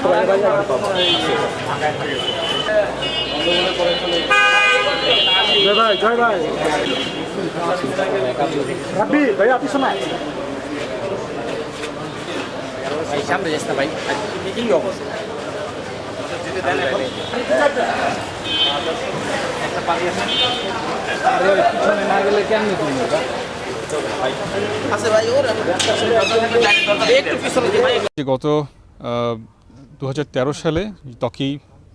সবাই ভাই আমার বাবা ঢাকায় থাকে জয় ভাই জয় ভাই। রাব্বি ভাই আপনি শোনায় ভাই সামনে যাস না ভাই। কি অবস্থা? পিছনে না গেলে কেমনি তুমি আছে ভাই ওর একটু পিছনে দিয়ে ভাই। যে গত দু হাজার তেরো সালে ত্বকি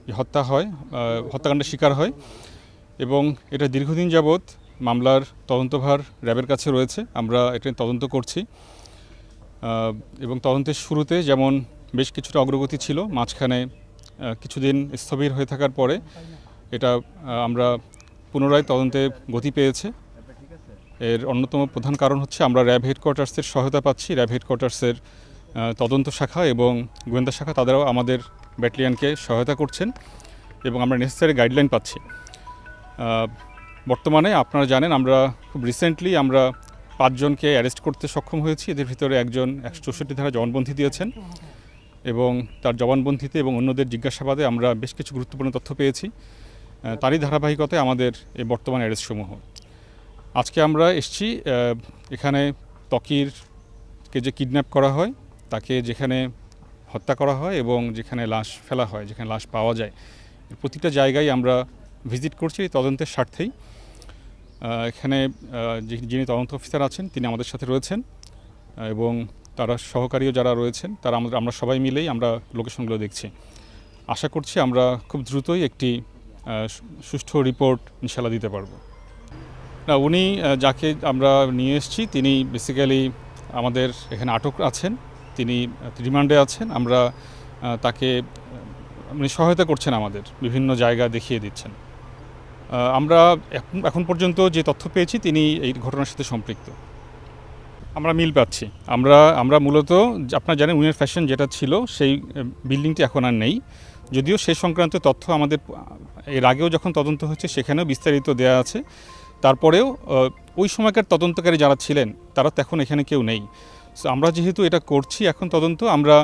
হত্যা হয় আহ, হত্যাকাণ্ডের শিকার হয়। এবং এটা দীর্ঘদিন যাবৎ মামলার তদন্তভার র্যাবের কাছে রয়েছে। আমরা এটা তদন্ত করছি। এবং তদন্তের শুরুতে যেমন বেশ কিছুটা অগ্রগতি ছিল, মাঝখানে কিছুদিন স্থবির হয়ে থাকার পরে এটা আমরা পুনরায় তদন্তে গতি পেয়েছে। এর অন্যতম প্রধান কারণ হচ্ছে আমরা র্যাব হেডকোয়ার্টার্সের সহায়তা পাচ্ছি। র্যাব হেডকোয়ার্টার্সের তদন্ত শাখা এবং গোয়েন্দা শাখা তাদেরও আমাদের ব্যাটালিয়ানকে সহায়তা করছেন এবং আমরা নেসেসারি গাইডলাইন পাচ্ছি। বর্তমানে আপনারা জানেন, আমরা খুব রিসেন্টলি আমরা পাঁচজনকে অ্যারেস্ট করতে সক্ষম হয়েছি। এদের ভিতরে একজন একশো চৌষট্টি ধারা জবানবন্দি দিয়েছেন এবং তার জবানবন্দিতে এবং অন্যদের জিজ্ঞাসাবাদে আমরা বেশ কিছু গুরুত্বপূর্ণ তথ্য পেয়েছি। তারই ধারাবাহিকতায় আমাদের এই বর্তমান অ্যারেস্টসমূহ আজকে আমরা এসছি এখানে ত্বকির কে যে কিডন্যাপ করা হয়, তাকে যেখানে হত্যা করা হয় এবং যেখানে লাশ ফেলা হয়, যেখানে লাশ পাওয়া যায় প্রতিটা জায়গায় আমরা ভিজিট করছি এই তদন্তের স্বার্থেই। এখানে যিনি তদন্ত অফিসার আছেন, তিনি আমাদের সাথে রয়েছেন, এবং তারা সহকারীও যারা রয়েছেন, তারা আমাদের, আমরা সবাই মিলেই আমরা লোকেশনগুলো দেখছি। আশা করছি আমরা খুব দ্রুতই একটি সুষ্ঠু রিপোর্ট ইনশাল্লাহ দিতে পারব। না, উনি যাকে আমরা নিয়ে এসেছি, তিনি বেসিক্যালি আমাদের এখানে আটক আছেন, তিনি রিমান্ডে আছেন, আমরা তাকে, উনি সহায়তা করছেন আমাদের, বিভিন্ন জায়গা দেখিয়ে দিচ্ছেন। আমরা এখন পর্যন্ত যে তথ্য পেয়েছি, তিনি এই ঘটনার সাথে সম্পৃক্ত। আমরা মিল পাচ্ছি। আমরা আমরা মূলত, আপনারা জানেন উইনার ফ্যাশন যেটা ছিল, সেই বিল্ডিংটি এখন আর নেই। যদিও সেই সংক্রান্ত তথ্য আমাদের, এর আগেও যখন তদন্ত হচ্ছে সেখানেও বিস্তারিত দেওয়া আছে। তারপরেও ওই সময়কার তদন্তকারী যারা ছিলেন, তারা তো এখন এখানে কেউ নেই। সো আমরা যেহেতু এটা করছি, এখন তদন্ত, আমরা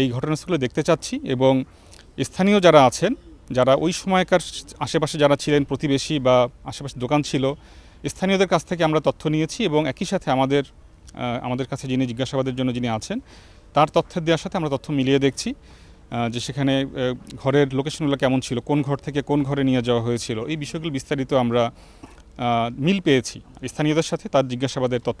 এই ঘটনাস্থলে দেখতে চাচ্ছি এবং স্থানীয় যারা আছেন যারা ওই সময়কার আশেপাশে যারা ছিলেন, প্রতিবেশী বা আশেপাশে দোকান ছিল, স্থানীয়দের কাছ থেকে আমরা তথ্য নিয়েছি এবং একই সাথে আমাদের আমাদের কাছে যিনি জিজ্ঞাসাবাদের জন্য যিনি আছেন, তার তথ্যের দেওয়ার সাথে আমরা তথ্য মিলিয়ে দেখছি যে সেখানে ঘরের লোকেশনগুলো কেমন ছিল, কোন ঘর থেকে কোন ঘরে নিয়ে যাওয়া হয়েছিল, এই বিষয়গুলো বিস্তারিত আমরা মিল পেয়েছি স্থানীয়দের সাথে তার জিজ্ঞাসাবাদের তথ্য।